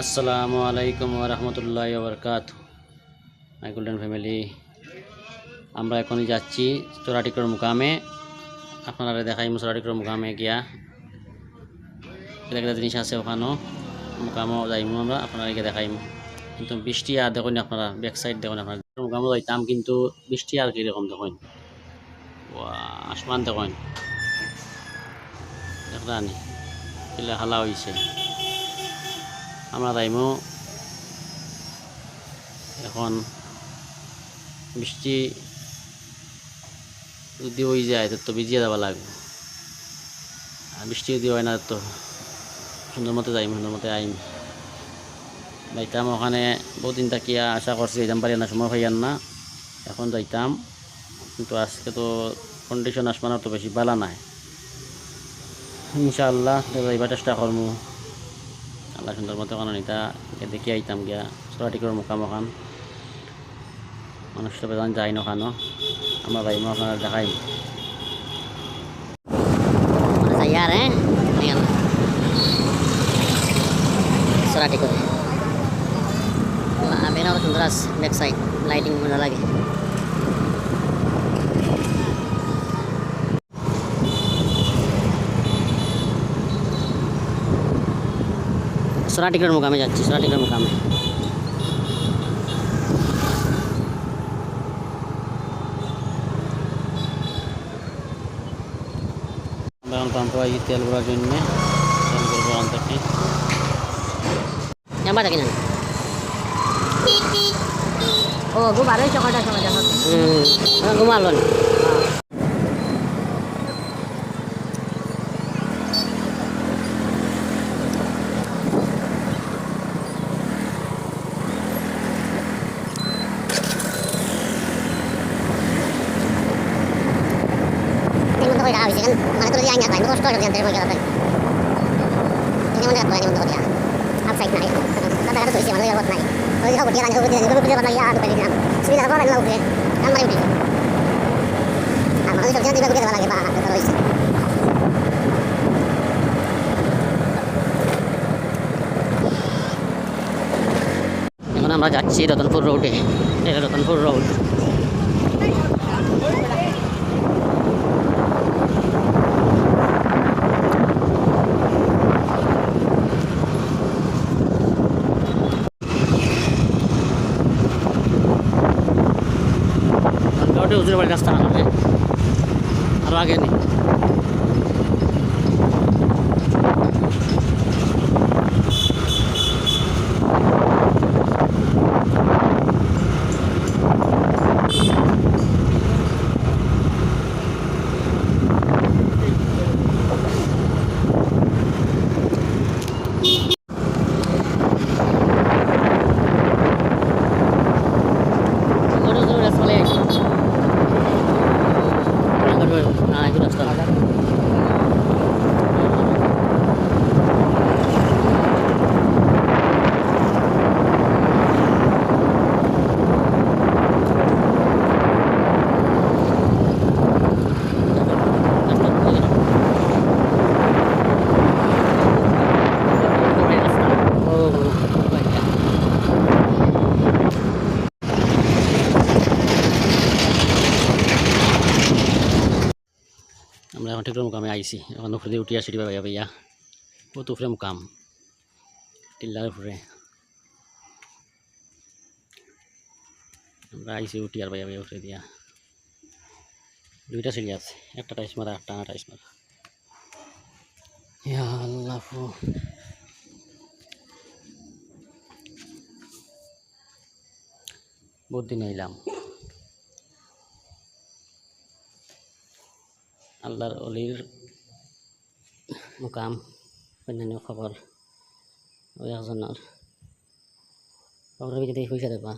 আসসালামু আলাইকুম রহমতুল্লাহ বরকাত মাই গোল্ডেন ফ্যামিলি আমরা এখন যাচ্ছি চোরাটিকর মুকামে। আপনারা দেখাই চোরাটিকর মুকামে গিয়া। একটা জিনিস আছে ওখানেও। মুকামও যাইমু আমরা আপনারা গিয়ে দেখাইম। কিন্তু বৃষ্টি আর দেখুন আপনারা ব্যাক সাইড দেখুন আপনারা। মুকামও যাইতাম, কিন্তু বৃষ্টি আর কীরকম দেখুন। আসমান দেখুন। দেখলাম কিলা হালা হয়েছে আমরা যাইমু। এখন বৃষ্টি যদি হয়ে যায়, তো ভিজিয়ে যাওয়া লাগবে। আর বৃষ্টি যদি হয় না, তো সুন্দর মতো যাইম, সুন্দর মতো আইম। যাইতাম ওখানে বহুদিন তাকিয়া আশা করছি যাইতাম, পারি না, সময় পাইয়ান না। এখন যাইতাম, কিন্তু আজকে তো কন্ডিশন আসমানের তো বেশি বালা নাই। ইনশাআল্লাহ যাইবার চেষ্টা করব আল্লাহ সুন্দর মতো কারণ এটা দেখি আইতাম গিয়া চোরাটিকর মোকাম ওখান মানুষ তো বেদান যাই নখানো আমরা যাইম আপনারা দেখাই Sayar eh. Ayan. Sarati ko. Wah, meron ako sundras back সোনাটিকের মুকামে যাচ্ছি সোনাটিকের মুকামে। এখন পাম্প আই তেল ভরার জন্য। তেল করব থেকে? Oh, gue baru coklat ada Ah, sabihan, di ba kudiyan, wala kipa, ito isi. এখন আমরা যাচ্ছি রতনপুর রোডে এটা রতনপুর রোড রোডে হুজুর বাড়ির রাস্তা আমরা এখন ঠিক মুকামে আইছি এখন উপরে দিয়ে উঠি আসি ভাইয়া ভাইয়া ও তো উপরে মুকাম টিল্লার উপরে আমরা আইসি উঠি আর ভাইয়া ভাইয়া উপরে দিয়া দুইটা সিঁড়ি আছে একটা টাইস মারা একটা না টাইস মারা ইয়া আল্লাহ ফু। বহুত দিন এলাম আল্লাহর অলির মুকাম, অন্যান্য খবর, ওই একজনের খবরের ভিতরে পয়সা দেবা।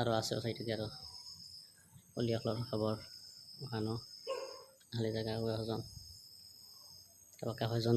আরও আছে সাইডে আরও অলি একলার খবর ওখানো খালি জায়গা ও একজন কাকা কয়জন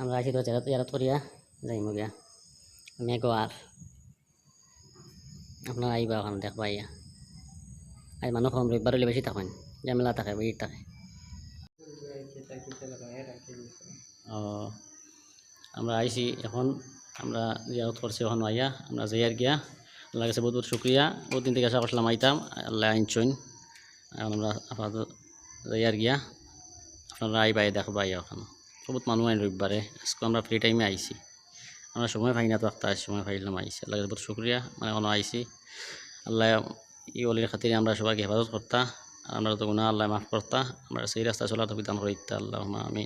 আমরা আছি তো জেরাত জেরাত করিয়া যাইম গিয়া আমি গোয়ার আপনারা আইবা ওখানে দেখবা আইয়া। আই মানুষ কম রবিবার হলে বেশি থাকেন। ঝামেলা থাকে, ভিড় থাকে। ও, আমরা আইছি এখন। আমরা জিয়ারত করছি এখন আইয়া। আমরা যাইয়ার গিয়া। আল্লাহ কাছে বহুত বহুত শুক্রিয়া। বহুত দিন থেকে আশা করছিলাম আইতাম। আল্লাহ আইনছইন এখন আমরা আপাতত যাইয়ার গিয়া। আপনারা আইবা আই দেখবা আইয়া ওখানে। বহুত মানুষ আইন রবিবারে আজকে আমরা ফ্রি টাইমে আইছি আমরা সময় পাই না তো একটা সময় পাইলাম আইছি আল্লাহ কাছে বহুত শুক্রিয়া মানে এখনও আইছি আল্লাহ ই অলির খাতিরে আমরা সবাইকে হেফাজত করতা আর আমরা তো গুণা আল্লাহ মাফ করতা আমরা সেই রাস্তা চলা তো বিধান করে করিতা আল্লাহ আমি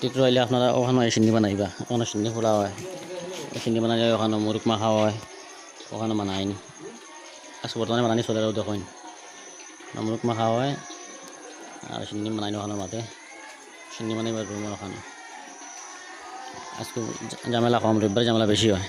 ঠিক রইলে আপনারা ওখানে সিন্নি বানাইবা। ওখানে সিন্নি ফোড়া হয়। সিন্নি বানাই ওখানে মুরুক মাখা হয়। ওখানে বানাইন আজকে বর্তমানে বানানি চলে দেখুন। মুরুক মাখা হয়। আর সিন্নি বানাইন ওখানে মাতে। সিন্নি এবার রুমের ওখানে। আজকে ঝামেলা কম রবিবার ঝামেলা বেশি হয়।